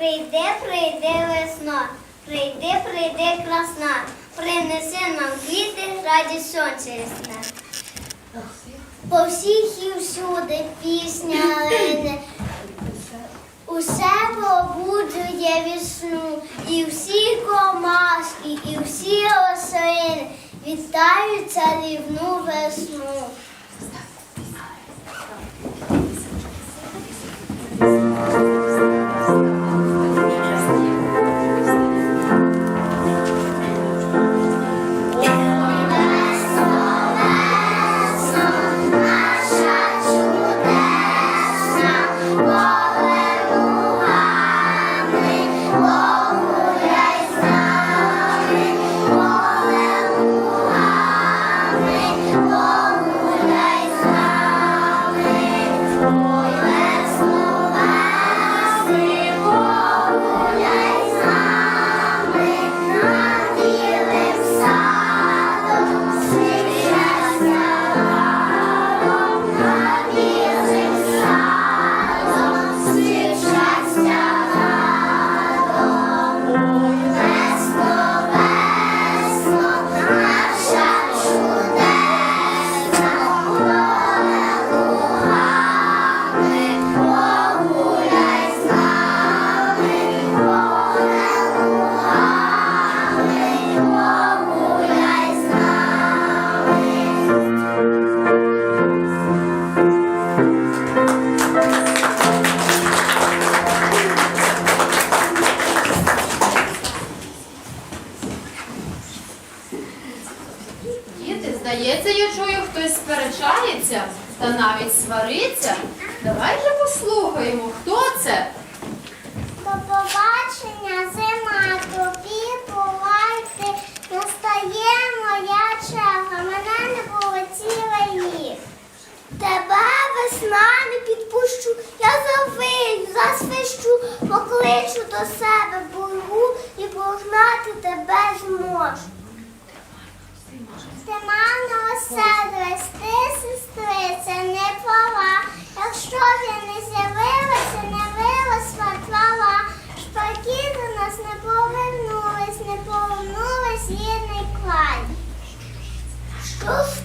Прийди, прийди весно, прийди, прийди красна, принеси нам квіти, радість сонця ясне. По всіх і всюди пісня лине, Усе побуджує весну, і всі комашки, і всі осини вітають царівну весну. Діти,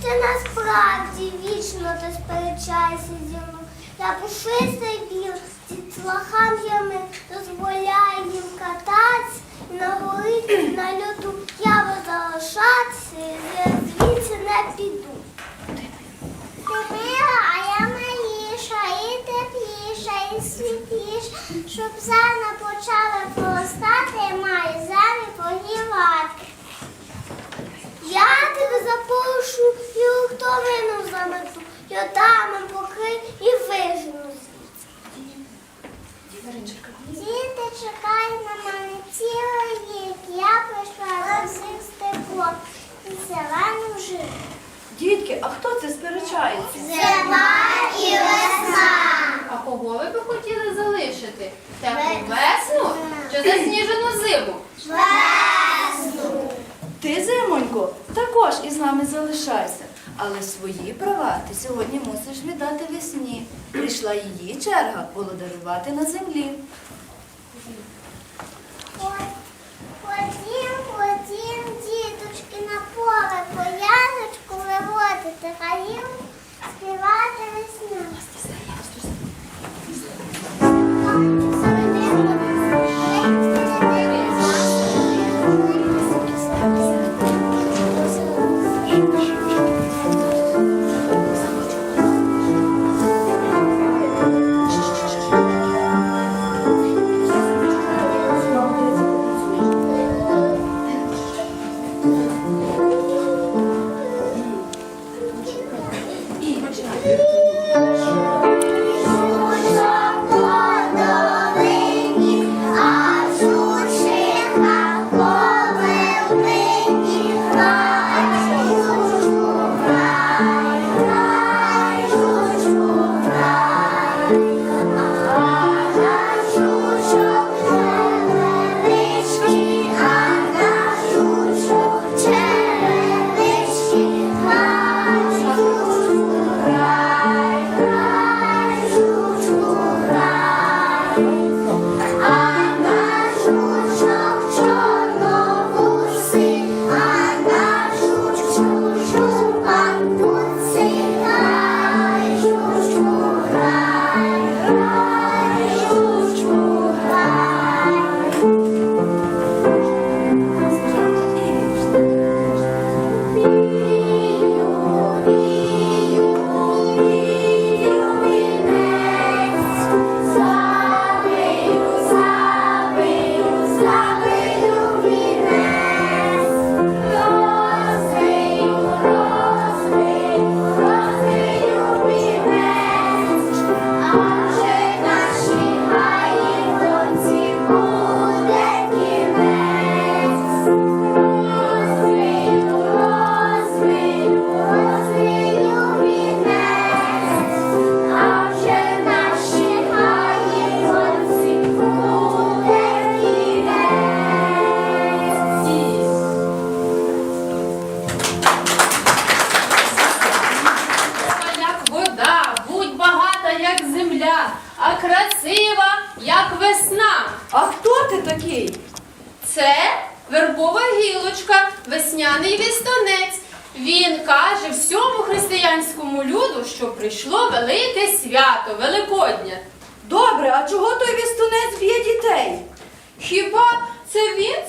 ти насправді вічно ти сперечаєшся зі мною? Я пушистий біл, дітлахам ями дозволяє їм кататись на горі на льоду я би залишатися, я звідси не піду. Ти а я маліша, і тепліша, і світліша, щоб зерна почали поростати, я маю землю погівати. Я тебе запошу і хто вину замету, я дамом покрий і вижену звідси. Діти чекають на мене цілий рік, я прийшла до всіх стекло і зелену жив. Дітки, а хто це сперечається? Зима і весна. А кого ви би хотіли залишити? Теплу весну чи засніжену зиму? Весну. Ти, зимонько, також із нами залишайся. Але свої права ти сьогодні мусиш віддати весні. Прийшла її черга володарювати на землі. Ходім, ходім, діточки, на поле по яночку виводити, гаїв співати весну.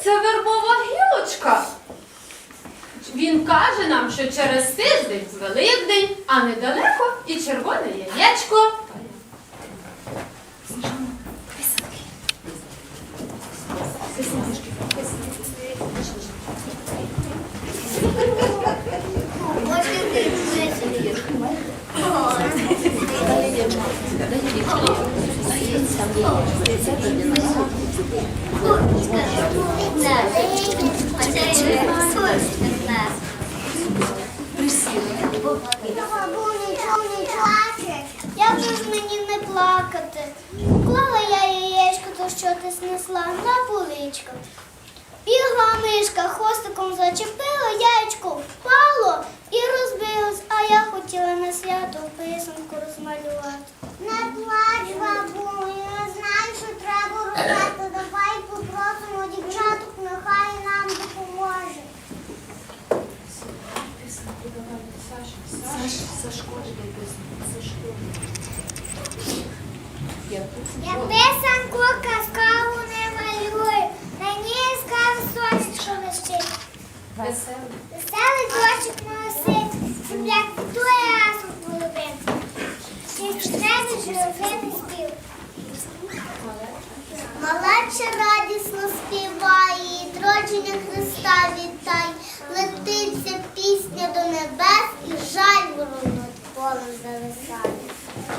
Це вербова гілочка? Він каже нам, що через тиждень Великдень, а недалеко і червоне яєчко.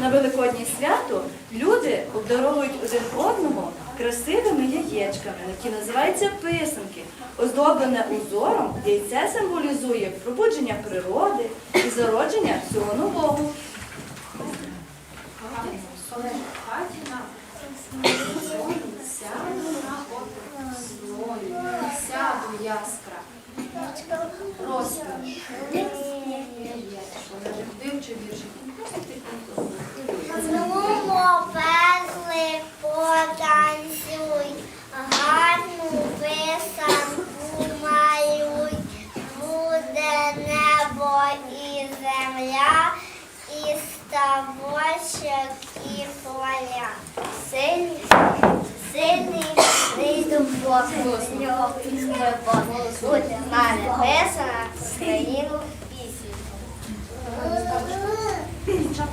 На Великоднє свято люди обдаровують один одного красивими яєчками, які називаються писанки. Оздоблене узором яйце символізує пробудження природи і зародження всього нового. Сяду яскра. Розкош. Вивчи віршик. Нумо, пезли, потанцюй, гарну писанку малюй, буде небо і земля, і ставочок, і поля. Сильний, сильний, з нього Буде мене писана країну пісню.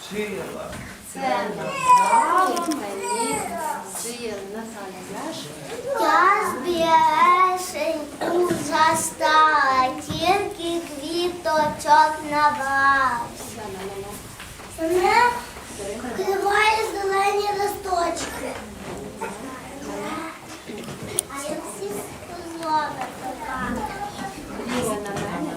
Вчила. Це надало мені сил. Наталя, знаєш? Я збірешень застала, тільки квіточок набрався. Мене вкриває зелені листочки. А я всі позови Ліза на мене.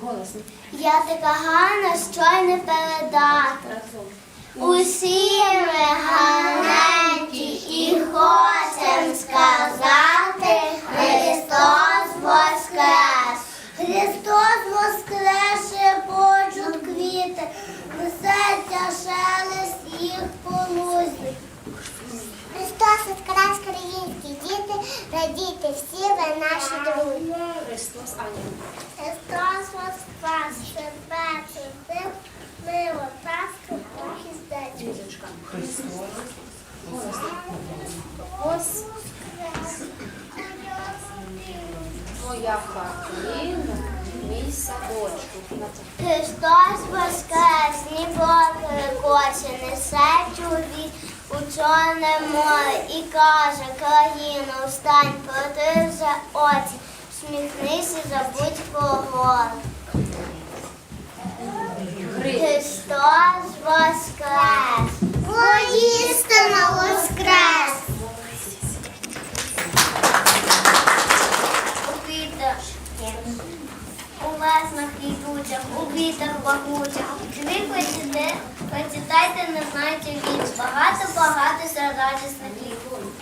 Голосно. Я така гарна, що й не передати. Усі ми гарненькі і хочем сказати Христос Воскрес! Христос Воскресе почут квіти, несеться шелест їх по. Христос Воскрес, українські діти, радійте всі ви наші друзі. Христос, Аня. Христос воскрес, себе цим мило, паску, похіздечку. Лізочка. Ось моя хатина, мій садочок. Христос воскрес, ніби перекоче, несе чоловік у чорне море і каже, країно, встань, протри вже очі, сміхнися, забудь. Хри. Христос воскрес! Воістину воскрес! У квітах, у веснах квітучих, у квітах пахучих. Ви хочете, почитайте, не знаєте віч. Багато-багато сердечних квітів.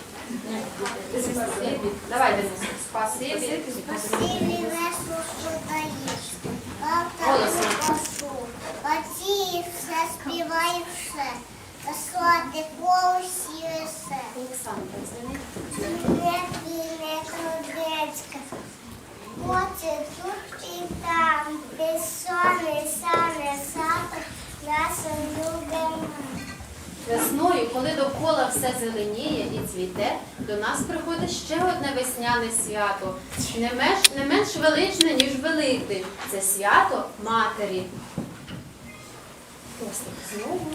Спасибі. Давай, Денис. Спасибі. Спасибі весло, що даєш. Голосно. Прошу. Оці все співає все. Послати по усі все. Олександр, дзвони. Не не крудецька. Хоче тут і там, де соне, сане, сато, наша любима. Весною, коли довкола все зеленіє і цвіте, до нас приходить ще одне весняне свято, не менш, не менш величне, ніж Великдень. Це свято Матері. Костик, знову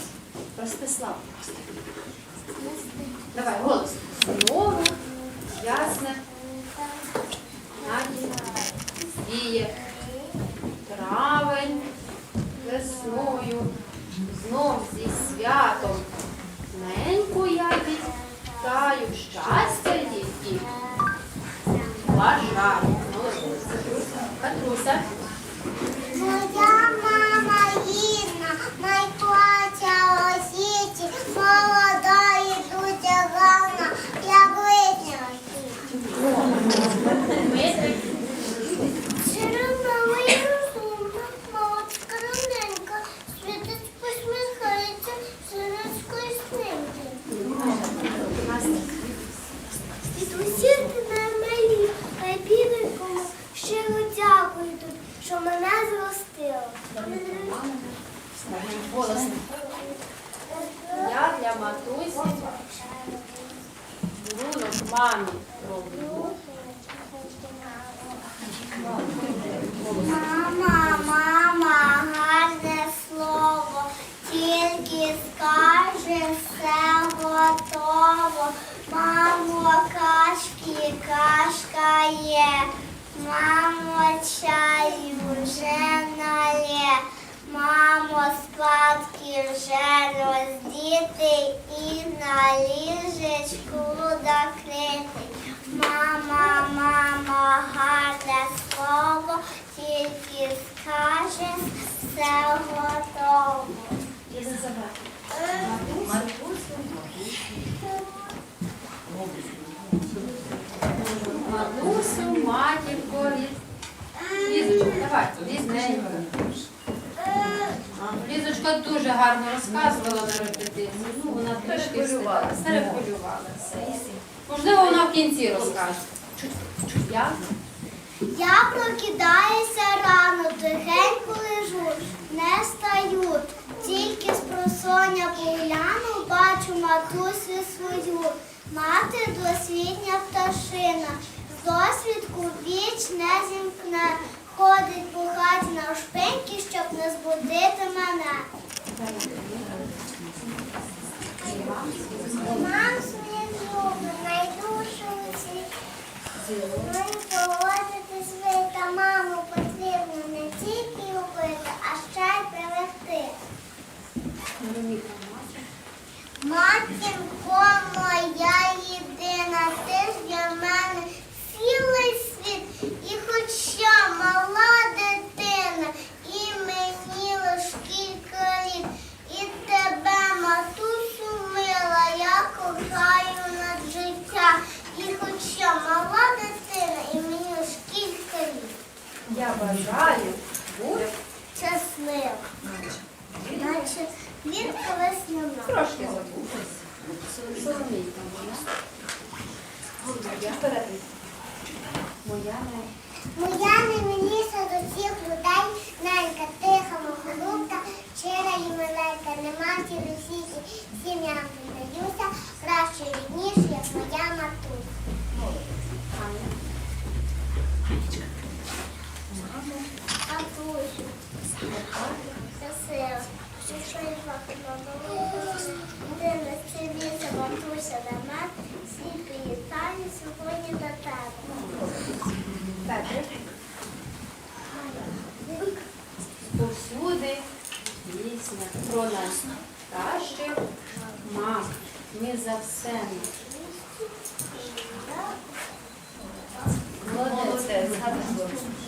Ростислав. Давай, голос. Знову ясне надіє. Травень весною. Знов зі святом. Неньку я вітаю, щастя їй і бажаю. Катруся. Моя мама Інна, найплача осіті, молода і дуже гарна, як вишня. Дмитрик. Докрити. Мама, мама, гарне слово, тільки скаже, все готово. Матусю, матінко, від... Лізочка, давай, різненько. Лізочка дуже гарно розказувала на репетиції. Ну, вона трішки перехвилювалася. Можливо, вона в кінці розкаже. Я? Я прокидаюся рано, тихенько лежу, не стаю. Тільки з просоння погляну, бачу матусю свою. Мати досвітня пташина, Досвідку віч не зімкне, ходить по хаті на шпиньки, щоб не збудити мене. Мам своє зуби, найдушуючи. Ну і поводитись та маму потрібно не тільки любити, а ще й привести. Матінко моя єдина, ти ж для мене цілий світ, і хоч що мала дитина, і мені лиш кілька літ, і тебе, матусю мила, я кохаю над життя, і хоч що мала дитина, і мені лиш кілька літ. Я бажаю бути Щаслива, наче квітка весняна. трошки забути. Соломійка моя. Я вперед. Моя не. Наймиліша до всіх людей, ненька, тиха, мохолубка, щира і миленька, нема ті до всіх сім'ям віддаюся, краще рідніш, як моя матуся. Матусю, красива, щаслива, ти не сивіся, матуся до мене, всі привітання сьогодні до тебе. Повсюди пісня про нас Каже мам. Ми за все. Молодець. Молодець.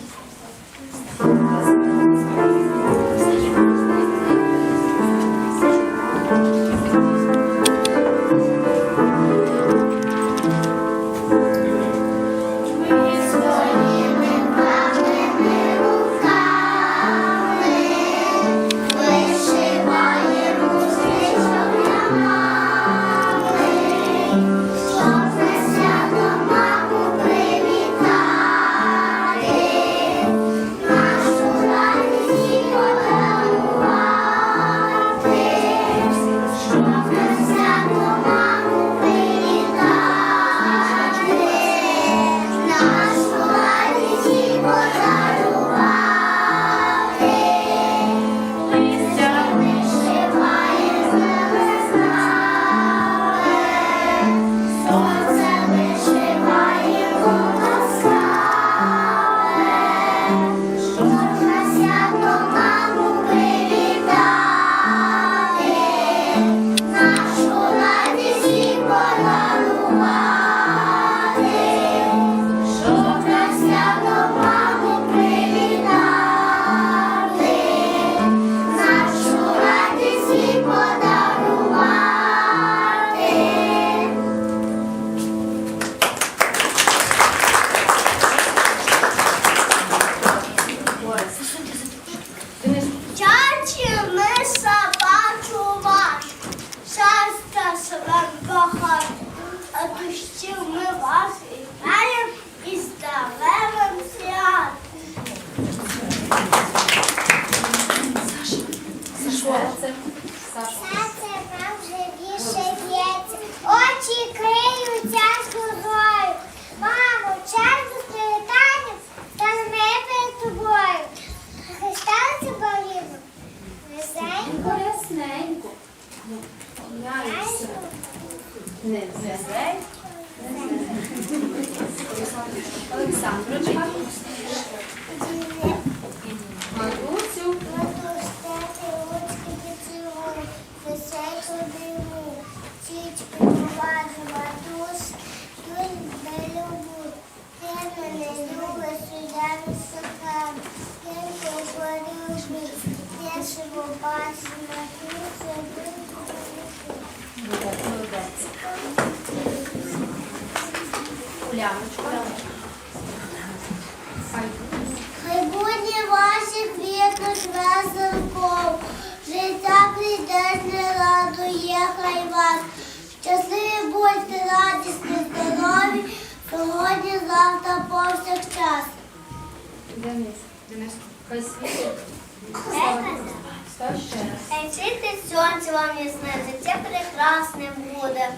Буде.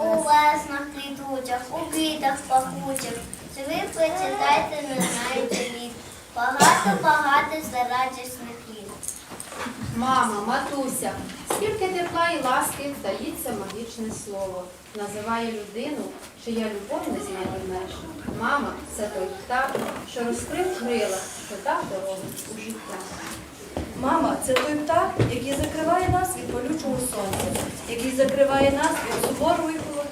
У веснах квітучих, у квітах пахучих. Чи ви прочитайте, не знаєте літ. Багато-багато зарадісних літ. Мама, матуся, скільки тепла і ласки вдається магічне слово. Називає людину, чия любов не знає меж. Мама це той птах, що розкрив крила, що дав дорогу у життя. Мама це той птах, який закриває нас від палючого сонця, який закриває нас від суворої холоду.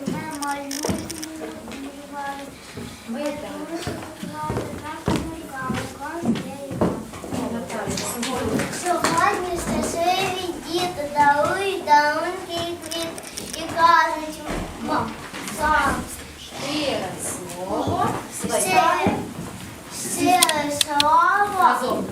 Ми Наталя, сьогодні щасливі діти дарують дарунки і квіт і кажуть, мам, сам, щире слово щире, слово.